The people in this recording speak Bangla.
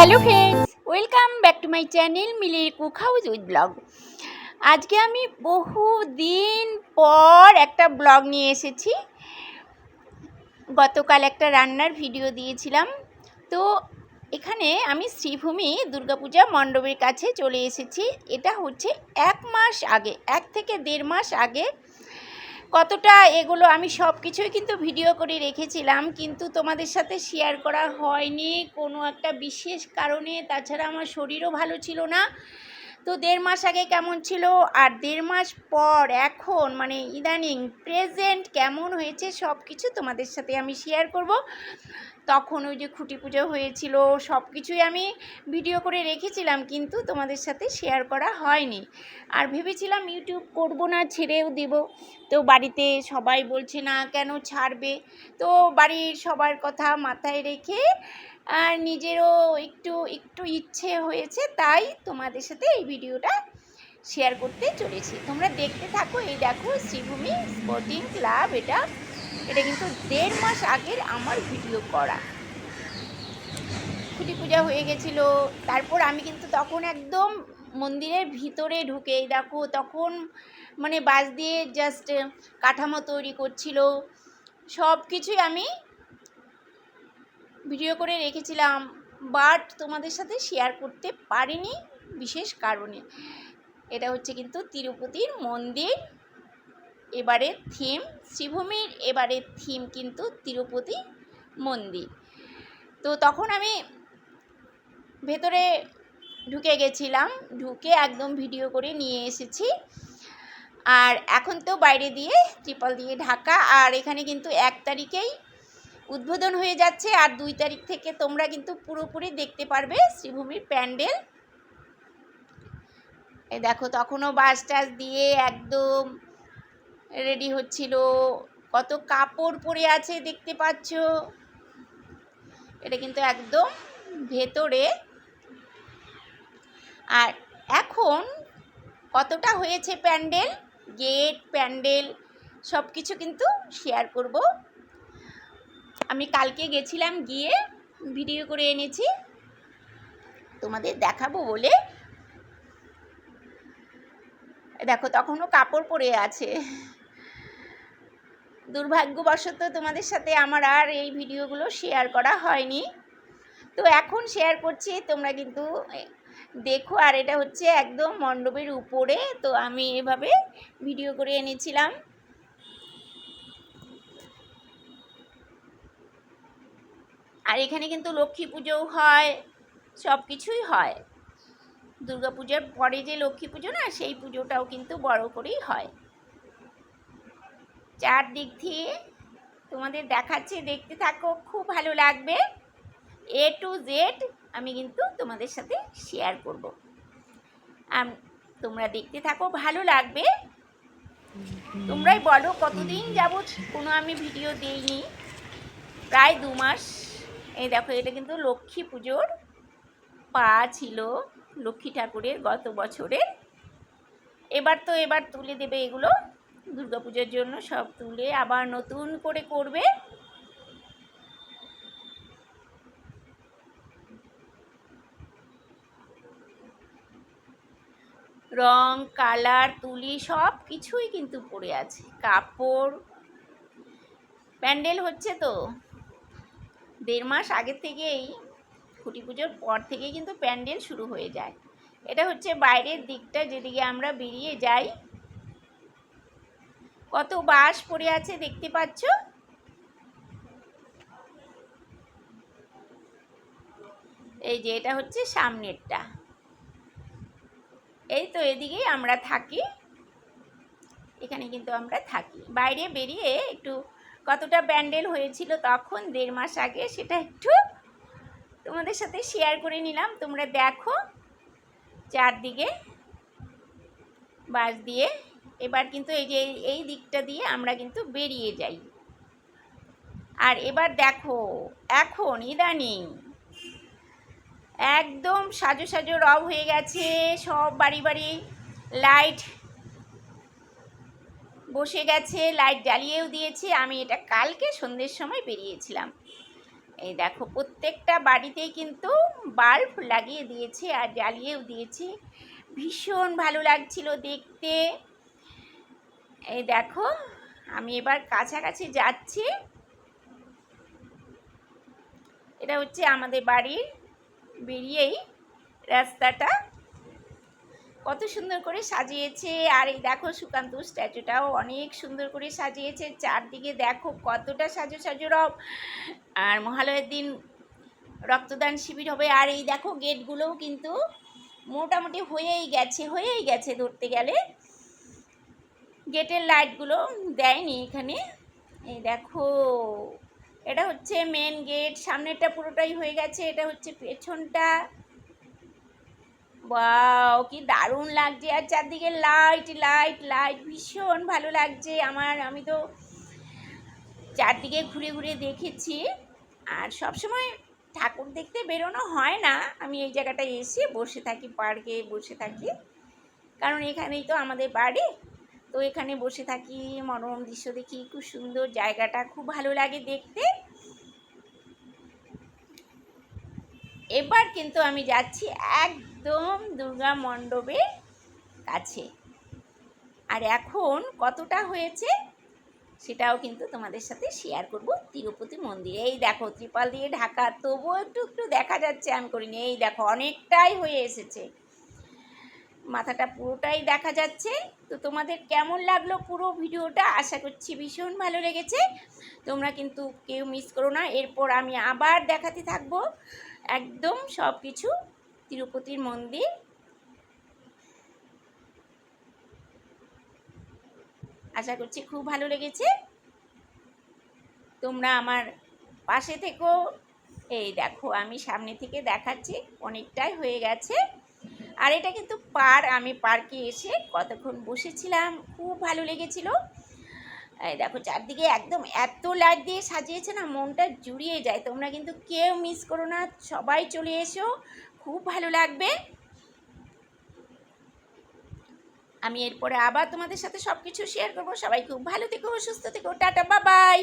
Hello friends, welcome back to my channel মিলির কুক হাউস উইথ ব্লগ। আজকে আমি বহু দিন পর একটা ব্লগ নিয়ে এসেছি। গতকাল একটা রান্নার ভিডিও দিয়েছিলাম। তো এখানে আমি শ্রীভূমি দুর্গাপূজা মণ্ডপের কাছে চলে এসেছি। এটা হচ্ছে এক মাস আগে, এক থেকে দেড় মাস আগে কতটা এগুলো আমি সব কিছুই কিন্তু ভিডিও করে রেখেছিলাম, কিন্তু তোমাদের সাথে শেয়ার করা হয়নি কোনো একটা বিশেষ কারণে, তাছাড়া আমার শরীরও ভালো ছিল না। তো দেড় মাস আগে কেমন ছিল? আর দেড় মাস পর এখন মানে ইদানিং প্রেজেন্ট কেমন হয়েছে সব কিছু তোমাদের সাথে আমি শেয়ার করব। তখন ওই যে খুঁটি পুজো হয়েছিল সব কিছুই আমি ভিডিও করে রেখেছিলাম কিন্তু তোমাদের সাথে শেয়ার করা হয়নি। আর ভেবেছিলাম ইউটিউব করব না, ছেড়েও দেব। তো বাড়িতে সবাই বলছে, না, কেন ছাড়বে? তো বাড়ির সবার কথা মাথায় রেখে, আর নিজেরও একটু একটু ইচ্ছে হয়েছে, তাই তোমাদের সাথে এই ভিডিওটা শেয়ার করতে চলেছি। তোমরা দেখতে থাকো, এই দেখো, শ্রীভূমি স্পোর্টিং ক্লাব এটা এটা কিন্তু দেড় মাস আগের আমার ভিডিও করা। খুঁটি পূজা হয়ে গেছিল, তারপর আমি কিন্তু তখন একদম মন্দিরের ভিতরে ঢুকে, দেখো তখন মানে বাঁশ দিয়ে জাস্ট কাঠামো তৈরি করছিল সব কিছুই আমি ভিডিও করে রেখেছিলাম বাট তোমাদের সাথে শেয়ার করতে পারিনি, বিশেষ কারণে। এটা হচ্ছে কিন্তু তিরুপতির মন্দির এবারের থিম, শ্রীভূমির এবারের থিম কিন্তু তিরুপতি মন্দির। তো তখন আমি ভেতরে ঢুকে গেছিলাম, ঢুকে একদম ভিডিও করে নিয়ে এসেছি। আর এখন তো বাইরে দিয়ে, ত্রিপল দিয়ে ঢাকা, আর এখানে কিন্তু এক তারিখেই উদ্বোধন হয়ে যাচ্ছে, আর দুই তারিখ থেকে তোমরা কিন্তু পুরোপুরি দেখতে পারবে শ্রীভূমির প্যান্ডেল। দেখো, তখনও বাস টাস দিয়ে একদম রেডি হচ্ছিল। কত কাপড় পরে আছে দেখতে পাচ্ছ? এটা কিন্তু একদম ভেতরে। আর এখন কতটা হয়েছে প্যান্ডেল? গেট, প্যান্ডেল সব কিছু কিন্তু শেয়ার করব। আমি কালকে গেছিলাম গিয়ে ভিডিও করে এনেছি। তোমাদের দেখাবো বলে। দেখো, তখনও কাপড় পরে আছে। দুর্ভাগ্যবশত তোমাদের সাথে আমার আর এই ভিডিওগুলো শেয়ার করা হয়নি। তো এখন শেয়ার করছি, তোমরা কিন্তু দেখো, আর এটা হচ্ছে একদম মণ্ডপের উপরে, তো আমি এভাবে ভিডিও করে এনেছিলাম। আর এখানে কিন্তু লক্ষ্মী পুজোও হয় সব কিছুই হয়। দুর্গা পুজোর পরে যে লক্ষ্মী পুজো না, সেই পুজোটাও কিন্তু বড় করেই হয়। চারদিক থেকে তোমাদের দেখাচ্ছে, দেখতে থাকো, খুব ভালো লাগবে। এ টু জেড আমি কিন্তু তোমাদের সাথে শেয়ার করব। তোমরা দেখতে থাকো, ভালো লাগবে। তোমরাই বলো, কতদিন যাবৎ কোনো আমি ভিডিও দিইনি। প্রায় দু মাস। এই দেখো, এটা কিন্তু লক্ষ্মী পুজোর পা ছিল লক্ষ্মী ঠাকুরের গত বছরের। এবার তো এবার তুলে দেবে এগুলো। দুর্গাপুজোর জন্য সব তুলে আবার নতুন করে করবে। রং, কালার, তুলি সব কিছুই কিন্তু পড়ে আছে। কাপড়, প্যান্ডেল হচ্ছে তো। দেড় মাস আগের থেকেই খুঁটি পুজোর পর থেকেই কিন্তু প্যান্ডেল শুরু হয়ে যায়। এটা হচ্ছে বাইরের দিকটা, যেদিকে আমরা বেরিয়ে যাই। কত বাঁশ পড়ে আছে দেখতে পাচ্ছ? এই যে এটা হচ্ছে সামনেরটা। এই তো এদিকেই আমরা থাকি। এখানে কিন্তু আমরা থাকি। বাইরে বেরিয়ে একটু কতটা ব্যান্ডেল হয়েছিল তখন দেড় মাস আগে সেটা একটু তোমাদের সাথে শেয়ার করে নিলাম। তোমরা দেখো চারদিকে বাস দিয়ে এবার কিন্তু এই যে এই দিকটা দিয়ে আমরা কিন্তু বেরিয়ে যাই। আর এবার দেখো, এখন ইদানিং একদম সাজো সাজো রব হয়ে গেছে, সব বাড়ি বাড়ি লাইট বসে গেছে, লাইট জ্বালিয়েও দিয়েছে। আমি এটা কালকে সন্ধ্যের সময় বেরিয়েছিলাম। এই দেখো, প্রত্যেকটা বাড়িতেই কিন্তু বাল্ব লাগিয়ে দিয়েছে আর জ্বালিয়েও দিয়েছে। ভীষণ ভালো লাগছিল দেখতে। এই দেখো, আমি এবার কাছাকাছি যাচ্ছি। এটা হচ্ছে আমাদের বাড়ির বেরিয়েই রাস্তাটা। কত সুন্দর করে সাজিয়েছে, আর এই দেখো সুকান্ত স্ট্যাচুটাও অনেক সুন্দর করে সাজিয়েছে। চারদিকে দেখো কতটা সাজো সাজো রব, আর মহালয়ের দিন রক্তদান শিবির হবে। আর এই দেখো গেটগুলোও কিন্তু মোটামুটি হয়েই গেছে হয়েই গেছে ধরতে গেলে। গেটের লাইটগুলো দেয়নি এখানে। এই দেখো, এটা হচ্ছে মেন গেট সামনেরটা পুরোটাই হয়ে গেছে, এটা হচ্ছে পেছনটা। বাও কি দারুণ লাগছে। আর চারদিকে লাইট লাইট লাইট ভীষণ ভালো লাগছে আমার। আমি তো চারদিকে ঘুরে ঘুরে দেখেছি। আর সবসময় ঠাকুর দেখতে বেরোনো হয় না। আমি এই জায়গাটায় এসে বসে থাকি পার্কে বসে থাকি। কারণ এখানেই তো আমাদের বাড়ি। তো এখানে বসে থাকি, মনোরম দৃশ্য দেখি, খুব সুন্দর জায়গাটা, খুব ভালো লাগে দেখতে। এবার কিন্তু আমি যাচ্ছি একদম দুর্গা মণ্ডপের কাছে। আর এখন কতটা হয়েছে সেটাও কিন্তু তোমাদের সাথে শেয়ার করব তিরুপতি মন্দিরে। এই দেখো, ত্রিপাল দিয়ে ঢাকা, তবুও একটু একটু দেখা যাচ্ছে, আমি করিনি। এই দেখো, অনেকটাই হয়ে এসেছে। মাথাটা পুরোটাই দেখা যাচ্ছে। তো তোমাদের কেমন লাগল পুরো ভিডিওটা? আশা করছি ভীষণ ভালো লেগেছে। তোমরা কিন্তু কেউ মিস করো না। এরপর আমি আবার দেখাতে থাকব একদম সব কিছু তিরুপতির মন্দির। আশা করছি খুব ভালো লেগেছে। তোমরা আমার পাশে থেকেও এই দেখো, আমি সামনে থেকে দেখাচ্ছি, অনেকটাই হয়ে গেছে। আর এটা কিন্তু পার, আমি পার্কে এসে কতক্ষণ বসেছিলাম, খুব ভালো লেগেছিল। এই দেখো, চারদিকে একদম এত লাইট দিয়ে সাজিয়েছে না, মনটা জুড়িয়ে যায়। তোমরা কিন্তু কেউ মিস করো না, সবাই চলে এসো, খুব ভালো লাগবে। আমি এরপরে আবার তোমাদের সাথে সব কিছু শেয়ার করব। সবাই খুব ভালো থেকো, সুস্থ থেকো, টাটা বাবাই